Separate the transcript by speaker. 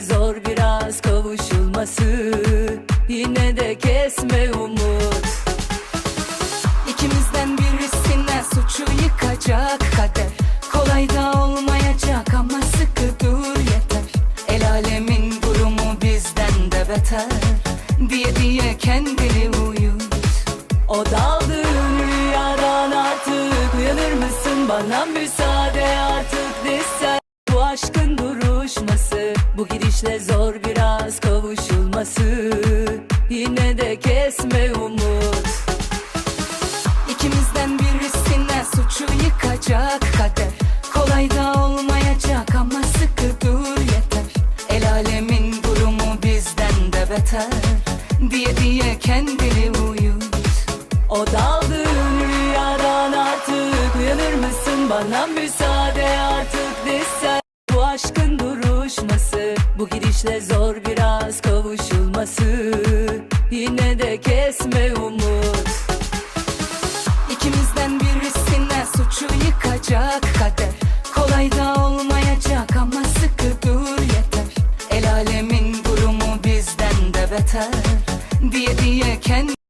Speaker 1: zor biraz kavuşulması. Yine de kesme umut.
Speaker 2: İkimizden birisine suçu yıkacak kader. Kolay da olmayacak ama sıkı dur yeter. El alemin durumu bizden de beter. Diye diye kendini uyut.
Speaker 1: O daldığın rüyadan artık. Uyanır mısın? Bana müsaade artık. Desen Bu aşkın duruşması Bu gidişle zor biraz kavuşulması. Yine de kesme umut.
Speaker 2: İkimizden birisine suçu yıkacak kader. Kolay da olmayacak ama sıkı dur yeter. El alemin durumu bizden de beter. Diye diye kendini uyut.
Speaker 1: O daldığın rüyadan artık uyanır mısın? Bana müsaade artık Bu gidişle zor biraz kavuşulması. Yine de kesme umut.
Speaker 2: İkimizden birisine suçu yıkacak kader. Kolay da olmayacak ama sıkı dur yeter. El alemin durumu bizden de beter. Diye diye kendi